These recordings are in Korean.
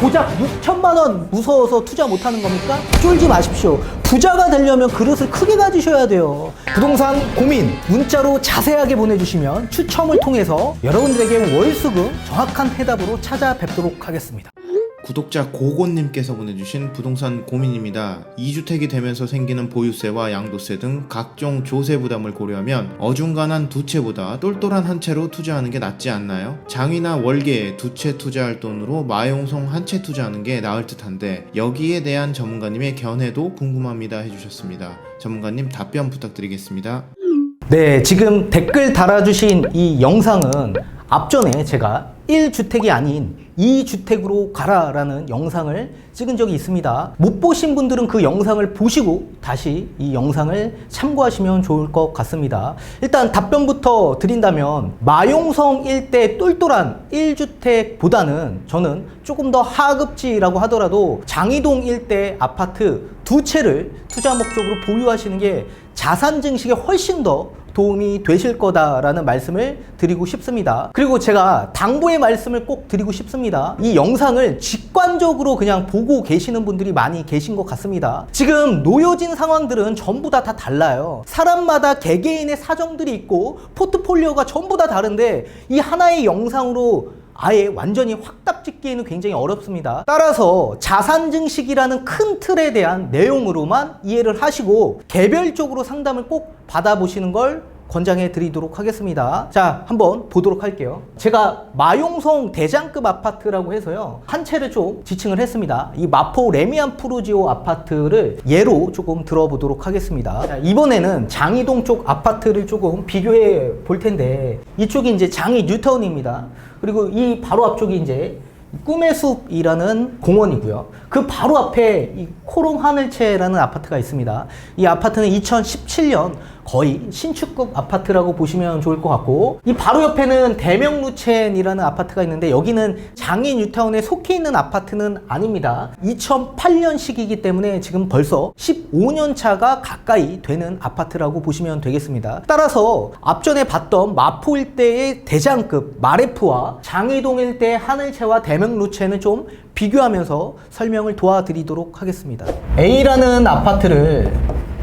고작 6천만 원 무서워서 투자 못하는 겁니까? 쫄지 마십시오. 부자가 되려면 그릇을 크게 가지셔야 돼요. 부동산 고민 문자로 자세하게 보내주시면 추첨을 통해서 여러분들에게 월수금 정확한 해답으로 찾아뵙도록 하겠습니다. 구독자 고곤님께서 보내주신 부동산 고민입니다. 2주택이 되면서 생기는 보유세와 양도세 등 각종 조세 부담을 고려하면 어중간한 두 채보다 똘똘한 한 채로 투자하는 게 낫지 않나요? 장위나 월계에 두 채 투자할 돈으로 마용성 한 채 투자하는 게 나을 듯한데 여기에 대한 전문가님의 견해도 궁금합니다 해주셨습니다. 전문가님 답변 부탁드리겠습니다. 네, 지금 댓글 달아주신 이 영상은 앞전에 제가 1주택이 아닌 2주택으로 가라라는 영상을 찍은 적이 있습니다. 못 보신 분들은 그 영상을 보시고 다시 이 영상을 참고하시면 좋을 것 같습니다. 일단 답변부터 드린다면 마용성 일대 똘똘한 1주택보다는 저는 조금 더 하급지라고 하더라도 장이동 일대 아파트 두 채를 투자 목적으로 보유하시는 게 자산 증식에 훨씬 더 도움이 되실 거다라는 말씀을 드리고 싶습니다. 그리고 제가 당부의 말씀을 꼭 드리고 싶습니다. 이 영상을 직관적으로 그냥 보고 계시는 분들이 많이 계신 것 같습니다. 지금 놓여진 상황들은 전부 다 다 달라요. 사람마다 개개인의 사정들이 있고 포트폴리오가 전부 다 다른데 이 하나의 영상으로 아예 완전히 확답 짓기에는 굉장히 어렵습니다. 따라서 자산 증식이라는 큰 틀에 대한 내용으로만 이해를 하시고 개별적으로 상담을 꼭 받아보시는 걸 권장해 드리도록 하겠습니다. 자, 한번 보도록 할게요. 제가 마용성 대장급 아파트라고 해서요. 한 채를 좀 지칭을 했습니다. 이 마포 레미안 프루지오 아파트를 예로 조금 들어보도록 하겠습니다. 자, 이번에는 장이동 쪽 아파트를 조금 비교해 볼 텐데 이쪽이 이제 장이 뉴타운입니다. 그리고 이 바로 앞쪽이 이제 꿈의 숲이라는 공원이고요. 그 바로 앞에 이 코롱 하늘채라는 아파트가 있습니다. 이 아파트는 2017년 거의 신축급 아파트라고 보시면 좋을 것 같고 이 바로 옆에는 대명루첸이라는 아파트가 있는데 여기는 장인 뉴타운에 속해 있는 아파트는 아닙니다. 2008년식이기 때문에 지금 벌써 15년 차가 가까이 되는 아파트라고 보시면 되겠습니다. 따라서 앞전에 봤던 마포 일대의 대장급 마레프와 장이동 일대 하늘채와 대명루첸을 좀 비교하면서 설명을 도와드리도록 하겠습니다. A라는 아파트를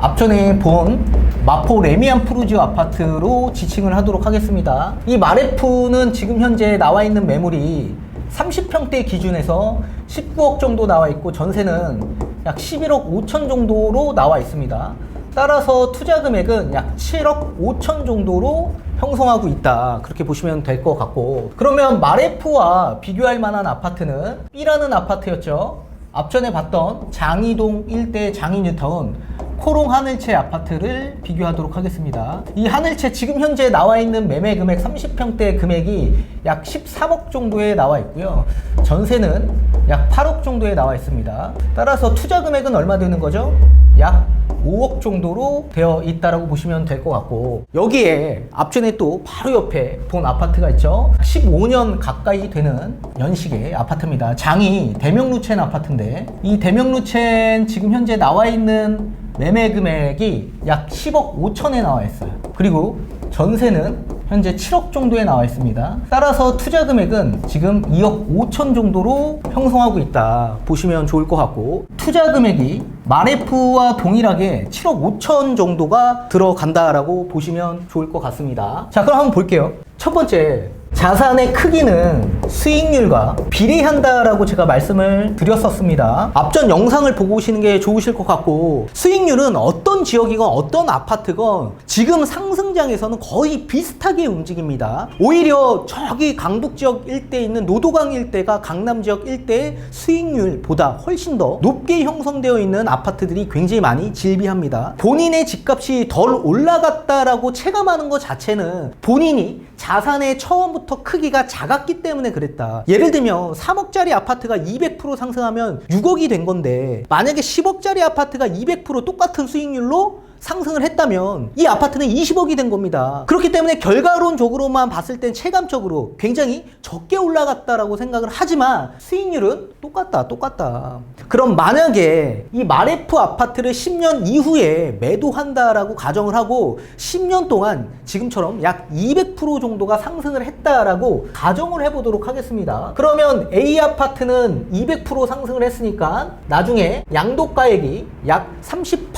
앞전에 본 마포 레미안 프루지오 아파트로 지칭을 하도록 하겠습니다. 이 마레프는 지금 현재 나와 있는 매물이 30평대 기준에서 19억 정도 나와 있고 전세는 약 11억 5천 정도로 나와 있습니다. 따라서 투자 금액은 약 7억 5천 정도로 형성하고 있다. 그렇게 보시면 될 것 같고. 그러면 마레프와 비교할 만한 아파트는 B라는 아파트였죠. 앞전에 봤던 장이동 일대 장이뉴타운 코롱 하늘채 아파트를 비교하도록 하겠습니다. 이 하늘채 지금 현재 나와 있는 매매 금액 30평대 금액이 약 13억 정도에 나와 있고요. 전세는 약 8억 정도에 나와 있습니다. 따라서 투자 금액은 얼마 되는 거죠? 약 5억 정도로 되어 있다라고 보시면 될 것 같고 여기에 앞전에 또 바로 옆에 본 아파트가 있죠 15년 가까이 되는 연식의 아파트입니다 장이 대명루첸 아파트인데 이 대명루첸 지금 현재 나와 있는 매매 금액이 약 10억 5천에 나와 있어요 그리고 전세는 현재 7억 정도에 나와 있습니다. 따라서 투자 금액은 지금 2억 5천 정도로 형성하고 있다 보시면 좋을 것 같고 투자 금액이 마레프와 동일하게 7억 5천 정도가 들어간다라고 보시면 좋을 것 같습니다. 자, 그럼 한번 볼게요. 첫 번째 자산의 크기는 수익률과 비례한다라고 제가 말씀을 드렸었습니다. 앞전 영상을 보고 오시는 게 좋으실 것 같고 수익률은 어떤 지역이건 어떤 아파트건 지금 상승장에서는 거의 비슷하게 움직입니다. 오히려 저기 강북 지역 일대에 있는 노도강 일대가 강남 지역 일대의 수익률보다 훨씬 더 높게 형성되어 있는 아파트들이 굉장히 많이 질비합니다. 본인의 집값이 덜 올라갔다라고 체감하는 것 자체는 본인이 자산의 처음부터 크기가 작았기 때문에 그랬다. 예를 들면 3억짜리 아파트가 200% 상승하면 6억이 된 건데 만약에 10억짜리 아파트가 200% 똑같은 수익률로 상승을 했다면 이 아파트는 20억이 된 겁니다. 그렇기 때문에 결과론적으로만 봤을 땐 체감적으로 굉장히 적게 올라갔다라고 생각을 하지만 수익률은 똑같다, 똑같다. 그럼 만약에 이 마레프 아파트를 10년 이후에 매도한다라고 가정을 하고 10년 동안 지금처럼 약 200% 정도가 상승을 했다라고 가정을 해보도록 하겠습니다. 그러면 A 아파트는 200% 상승을 했으니까 나중에 양도가액이 약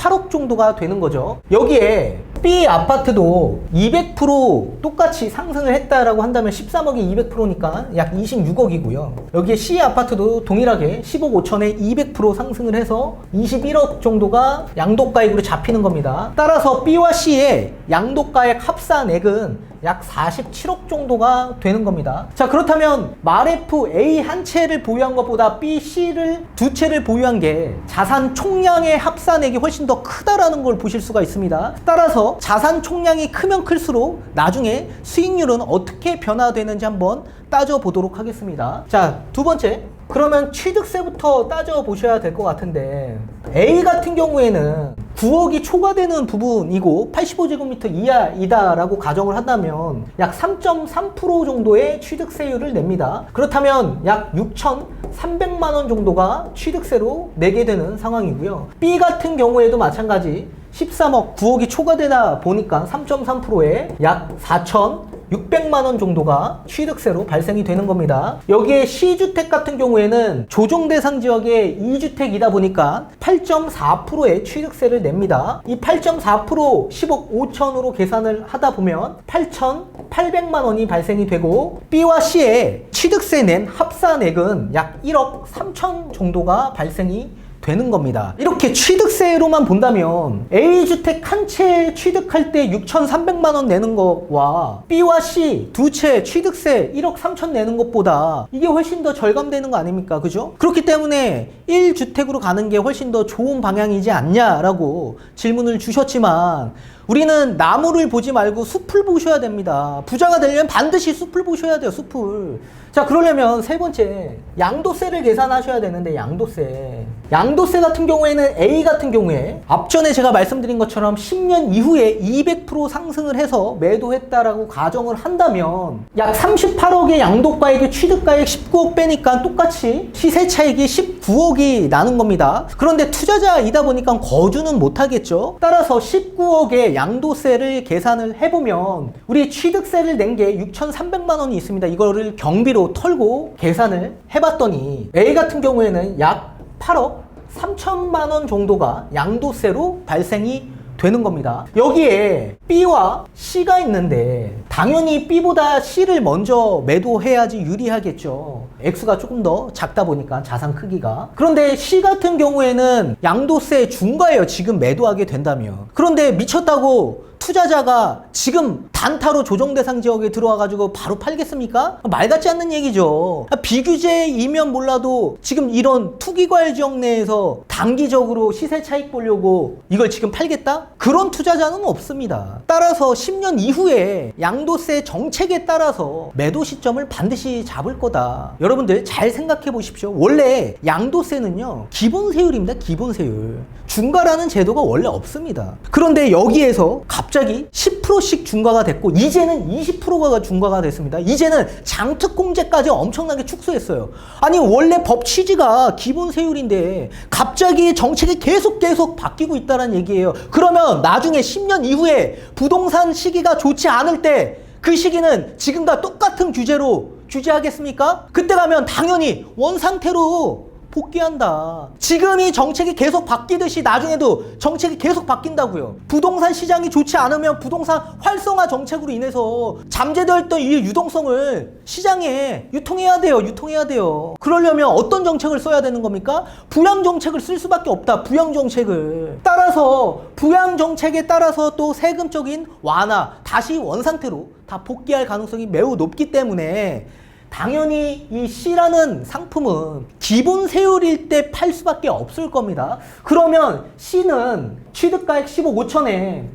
38억 정도가 되는 거죠. 여기에 B 아파트도 200% 똑같이 상승을 했다라고 한다면 13억이 200%니까 약 26억이고요. 여기에 C 아파트도 동일하게 10억 5천에 200% 상승을 해서 21억 정도가 양도가액으로 잡히는 겁니다. 따라서 B와 C의 양도가액 합산액은 약 47억 정도가 되는 겁니다. 자, 그렇다면 마레프 A 한 채를 보유한 것보다 B, C를 두 채를 보유한 게 자산 총량의 합산액이 훨씬 더 크다라는 걸 보실 수가 있습니다. 따라서 자산 총량이 크면 클수록 나중에 수익률은 어떻게 변화되는지 한번 따져보도록 하겠습니다. 자, 두 번째. 그러면 취득세부터 따져보셔야 될 것 같은데 A 같은 경우에는 9억이 초과되는 부분이고 85제곱미터 이하이다라고 가정을 한다면 약 3.3% 정도의 취득세율을 냅니다. 그렇다면 약 6,300만 원 정도가 취득세로 내게 되는 상황이고요. B 같은 경우에도 마찬가지 13억 9억이 초과되다 보니까 3.3%에 약 4천 600만 원 정도가 취득세로 발생이 되는 겁니다. 여기에 C주택 같은 경우에는 조정 대상 지역의 2주택이다 보니까 8.4%의 취득세를 냅니다. 이 8.4% 10억 5천으로 계산을 하다 보면 8,800만 원이 발생이 되고 B와 C의 취득세 낸 합산액은 약 1억 3천 정도가 발생이 되는 겁니다. 이렇게 취득세로만 본다면 A주택 한 채 취득할 때 6,300만 원 내는 것과 B와 C 두 채 취득세 1억 3천 내는 것보다 이게 훨씬 더 절감되는 거 아닙니까? 그죠? 그렇기 때문에 1주택으로 가는 게 훨씬 더 좋은 방향이지 않냐라고 질문을 주셨지만 우리는 나무를 보지 말고 숲을 보셔야 됩니다. 부자가 되려면 반드시 숲을 보셔야 돼요, 숲을. 자, 그러려면 세 번째, 양도세를 계산하셔야 되는데, 양도세. 양도세 같은 경우에는 A 같은 경우에 앞전에 제가 말씀드린 것처럼 10년 이후에 200% 상승을 해서 매도했다라고 가정을 한다면 약 38억의 양도가액의 취득가액 19억 빼니까 똑같이 시세 차익이 19억이 나는 겁니다. 그런데 투자자이다 보니까 거주는 못하겠죠. 따라서 19억의 양도세를 계산을 해보면 우리 취득세를 낸 게 6,300만 원이 있습니다. 이거를 경비로 털고 계산을 해봤더니 A 같은 경우에는 약 8억 3천만 원 정도가 양도세로 발생이 되는 겁니다. 여기에 B와 C가 있는데 당연히 B보다 C를 먼저 매도해야지 유리하겠죠. 액수가 조금 더 작다 보니까 자산 크기가. 그런데 C 같은 경우에는 양도세 중과예요. 지금 매도하게 된다면. 그런데 미쳤다고 투자자가 지금 단타로 조정 대상 지역에 들어와 가지고 바로 팔겠습니까? 말 같지 않는 얘기죠. 비규제이면 몰라도 지금 이런 투기과열 지역 내에서 단기적으로 시세 차익 보려고 이걸 지금 팔겠다? 그런 투자자는 없습니다. 따라서 10년 이후에 양도세 정책에 따라서 매도 시점을 반드시 잡을 거다. 여러분들 잘 생각해 보십시오. 원래 양도세는요, 기본 세율입니다. 기본 세율. 중과라는 제도가 원래 없습니다. 그런데 여기에서 갑 자기 10%씩 중과가 됐고, 이제는 20%가 중과가 됐습니다. 이제는 장특공제까지 엄청나게 축소했어요. 아니, 원래 법 취지가 기본 세율인데, 갑자기 정책이 계속 계속 바뀌고 있다는 얘기예요. 그러면 나중에 10년 이후에 부동산 시기가 좋지 않을 때, 그 시기는 지금과 똑같은 규제로 규제하겠습니까? 그때 가면 당연히 원상태로 복귀한다. 지금 이 정책이 계속 바뀌듯이 나중에도 정책이 계속 바뀐다고요. 부동산 시장이 좋지 않으면 부동산 활성화 정책으로 인해서 잠재되었던 이 유동성을 시장에 유통해야 돼요. 유통해야 돼요. 그러려면 어떤 정책을 써야 되는 겁니까? 부양 정책을 쓸 수밖에 없다. 부양 정책을. 따라서 부양 정책에 따라서 또 세금적인 완화, 다시 원상태로 다 복귀할 가능성이 매우 높기 때문에 당연히 이 C라는 상품은 기본 세율일 때 팔 수밖에 없을 겁니다. 그러면 C는 취득가액 15억 5천에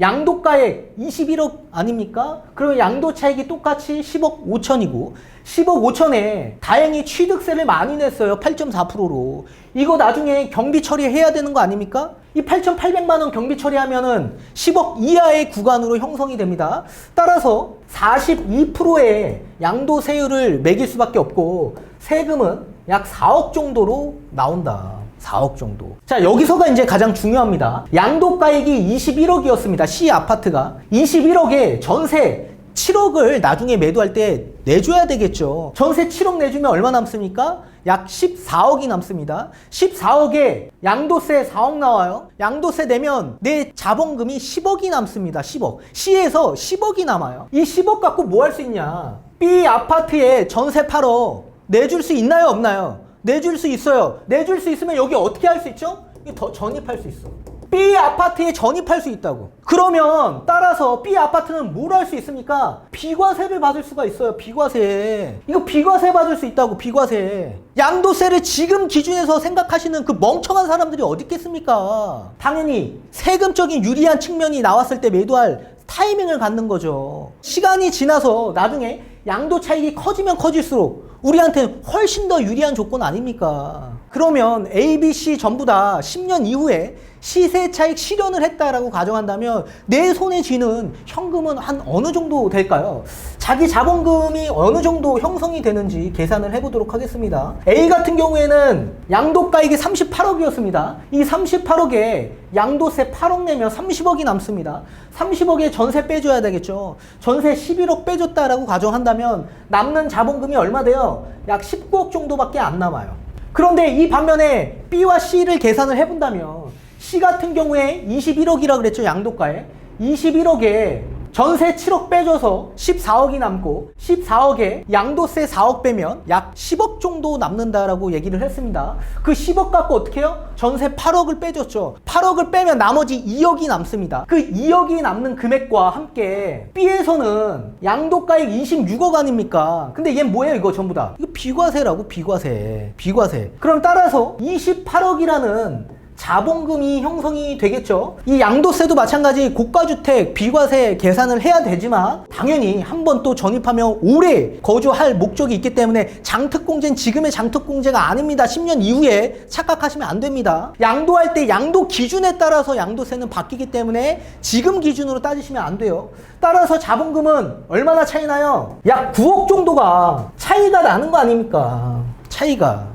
양도가액 21억 아닙니까? 그러면 양도 차익이 똑같이 10억 5천이고 10억 5천에 다행히 취득세를 많이 냈어요. 8.4%로. 이거 나중에 경비 처리해야 되는 거 아닙니까? 이 8,800만 원 경비 처리하면은 10억 이하의 구간으로 형성이 됩니다. 따라서 42%의 양도세율을 매길 수밖에 없고 세금은 약 4억 정도로 나온다. 4억 정도. 자, 여기서가 이제 가장 중요합니다. 양도가액이 21억이었습니다. C 아파트가. 21억에 전세 7억을 나중에 매도할 때 내줘야 되겠죠. 전세 7억 내주면 얼마 남습니까? 약 14억이 남습니다. 14억에 양도세 4억 나와요. 양도세 내면 내 자본금이 10억이 남습니다. 10억. C에서 10억이 남아요. 이 10억 갖고 뭐 할 수 있냐? B 아파트에 전세 8억 내줄 수 있나요? 없나요? 내줄 수 있어요. 내줄 수 있으면 여기 어떻게 할 수 있죠? 더 전입할 수 있어. B 아파트에 전입할 수 있다고. 그러면 따라서 B 아파트는 뭘 할 수 있습니까? 비과세를 받을 수가 있어요. 비과세. 이거 비과세 받을 수 있다고. 비과세. 양도세를 지금 기준에서 생각하시는 그 멍청한 사람들이 어디 있겠습니까? 당연히 세금적인 유리한 측면이 나왔을 때 매도할 타이밍을 갖는 거죠. 시간이 지나서 나중에 양도 차익이 커지면 커질수록 우리한테 훨씬 더 유리한 조건 아닙니까? 그러면 A, B, C 전부 다 10년 이후에 시세 차익 실현을 했다라고 가정한다면 내 손에 쥐는 현금은 한 어느 정도 될까요? 자기 자본금이 어느 정도 형성이 되는지 계산을 해보도록 하겠습니다. A 같은 경우에는 양도가액이 38억이었습니다. 이 38억에 양도세 8억 내면 30억이 남습니다. 30억에 전세 빼줘야 되겠죠. 전세 11억 빼줬다라고 가정한다면 남는 자본금이 얼마 돼요? 약 19억 정도밖에 안 남아요. 그런데 이 반면에 B와 C를 계산을 해본다면 C 같은 경우에 21억이라 그랬죠 양도가에. 21억에 전세 7억 빼줘서 14억이 남고 14억에 양도세 4억 빼면 약 10억 정도 남는다라고 얘기를 했습니다. 그 10억 갖고 어떻게 해요? 전세 8억을 빼줬죠. 8억을 빼면 나머지 2억이 남습니다. 그 2억이 남는 금액과 함께 B에서는 양도가액 26억 아닙니까? 근데 얘 뭐예요 이거 전부 다? 이거 비과세라고 비과세. 비과세. 그럼 따라서 28억이라는 자본금이 형성이 되겠죠. 이 양도세도 마찬가지 고가주택 비과세 계산을 해야 되지만 당연히 한 번 또 전입하면 오래 거주할 목적이 있기 때문에 장특공제는 지금의 장특공제가 아닙니다. 10년 이후에 착각하시면 안 됩니다. 양도할 때 양도 기준에 따라서 양도세는 바뀌기 때문에 지금 기준으로 따지시면 안 돼요. 따라서 자본금은 얼마나 차이 나요? 약 9억 정도가 차이가 나는 거 아닙니까? 차이가.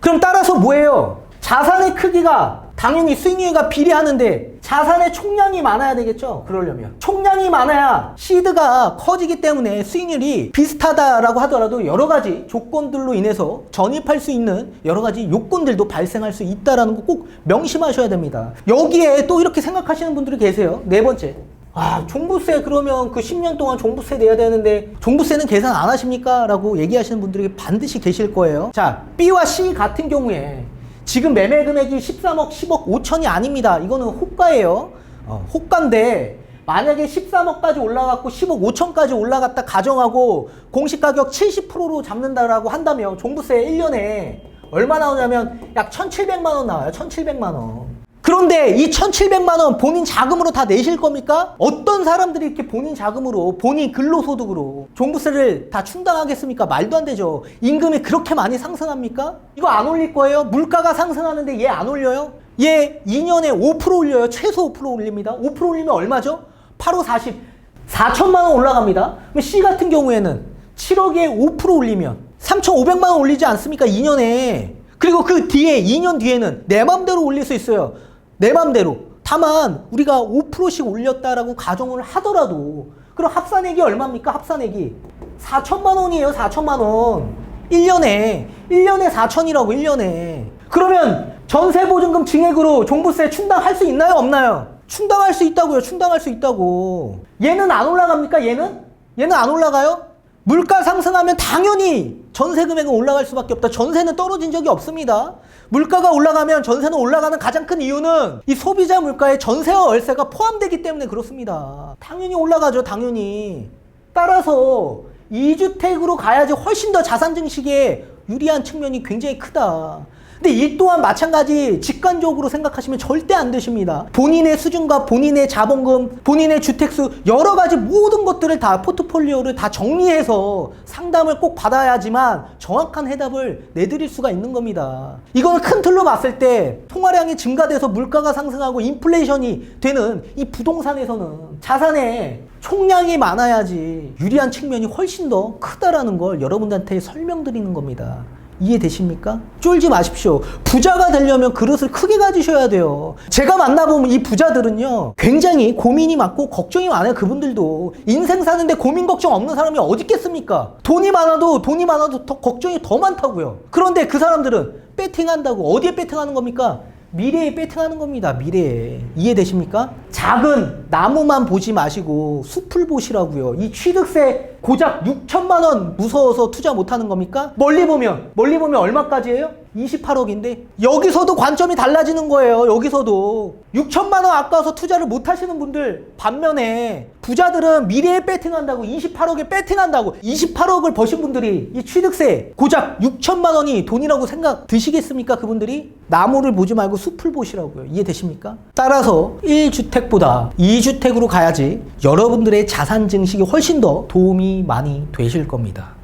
그럼 따라서 뭐예요? 자산의 크기가 당연히 수익률과 비례하는데 자산의 총량이 많아야 되겠죠? 그러려면. 총량이 많아야 시드가 커지기 때문에 수익률이 비슷하다라고 하더라도 여러 가지 조건들로 인해서 전입할 수 있는 여러 가지 요건들도 발생할 수 있다라는 거 꼭 명심하셔야 됩니다. 여기에 또 이렇게 생각하시는 분들이 계세요. 네 번째. 아, 종부세 그러면 그 10년 동안 종부세 내야 되는데 종부세는 계산 안 하십니까? 라고 얘기하시는 분들이 반드시 계실 거예요. 자, B와 C 같은 경우에 지금 매매 금액이 13억, 10억 5천이 아닙니다. 이거는 호가예요. 어, 호가인데 만약에 13억까지 올라갔고 10억 5천까지 올라갔다 가정하고 공시 가격 70%로 잡는다라고 한다면 종부세 1년에 얼마 나오냐면 약 1,700만 원 나와요. 1,700만 원. 그런데 이 1,700만 원 본인 자금으로 다 내실 겁니까? 어떤 사람들이 이렇게 본인 자금으로 본인 근로소득으로 종부세를 다 충당하겠습니까? 말도 안 되죠. 임금이 그렇게 많이 상승합니까? 이거 안 올릴 거예요? 물가가 상승하는데 얘 안 올려요? 얘 2년에 5% 올려요. 최소 5% 올립니다. 5% 올리면 얼마죠? 8호 40. 4천만 원 올라갑니다. 그럼 C 같은 경우에는 7억에 5% 올리면 3,500만 원 올리지 않습니까? 2년에. 그리고 그 뒤에 2년 뒤에는 내 맘대로 올릴 수 있어요. 내 맘대로. 다만 우리가 5%씩 올렸다라고 가정을 하더라도 그럼 합산액이 얼마입니까? 합산액이 4천만 원이에요. 4천만 원. 1년에 1년에 4천이라고 1년에. 그러면 전세 보증금 증액으로 종부세 충당할 수 있나요? 없나요? 충당할 수 있다고요. 충당할 수 있다고. 얘는 안 올라갑니까? 얘는? 얘는 안 올라가요? 물가 상승하면 당연히 전세 금액은 올라갈 수밖에 없다. 전세는 떨어진 적이 없습니다. 물가가 올라가면 전세는 올라가는 가장 큰 이유는 이 소비자 물가에 전세와 월세가 포함되기 때문에 그렇습니다. 당연히 올라가죠. 당연히. 따라서 2주택으로 가야지 훨씬 더 자산 증식에 유리한 측면이 굉장히 크다. 근데 이 또한 마찬가지 직관적으로 생각하시면 절대 안 되십니다. 본인의 수준과 본인의 자본금, 본인의 주택수 여러 가지 모든 것들을 다 포트폴리오를 다 정리해서 상담을 꼭 받아야지만 정확한 해답을 내드릴 수가 있는 겁니다. 이거는 큰 틀로 봤을 때 통화량이 증가돼서 물가가 상승하고 인플레이션이 되는 이 부동산에서는 자산의 총량이 많아야지 유리한 측면이 훨씬 더 크다라는 걸 여러분들한테 설명드리는 겁니다. 이해되십니까? 쫄지 마십시오. 부자가 되려면 그릇을 크게 가지셔야 돼요. 제가 만나보면 이 부자들은요, 굉장히 고민이 많고 걱정이 많아요. 그분들도. 인생 사는데 고민 걱정 없는 사람이 어디 있겠습니까? 돈이 많아도, 돈이 많아도 더 걱정이 더 많다고요. 그런데 그 사람들은 배팅한다고 어디에 배팅하는 겁니까? 미래에 배팅하는 겁니다. 미래에. 이해되십니까? 작은 나무만 보지 마시고 숲을 보시라고요. 이 취득세 고작 6천만 원 무서워서 투자 못 하는 겁니까? 멀리 보면 멀리 보면 얼마까지예요? 28억인데 여기서도 관점이 달라지는 거예요. 여기서도 6천만 원 아까워서 투자를 못 하시는 분들 반면에 부자들은 미래에 배팅한다고 28억에 배팅한다고 28억을 버신 분들이 이 취득세 고작 6천만 원이 돈이라고 생각 드시겠습니까? 그분들이 나무를 보지 말고 숲을 보시라고요. 이해되십니까? 따라서 1주택보다 2주택으로 가야지 여러분들의 자산 증식이 훨씬 더 도움이 많이 되실 겁니다.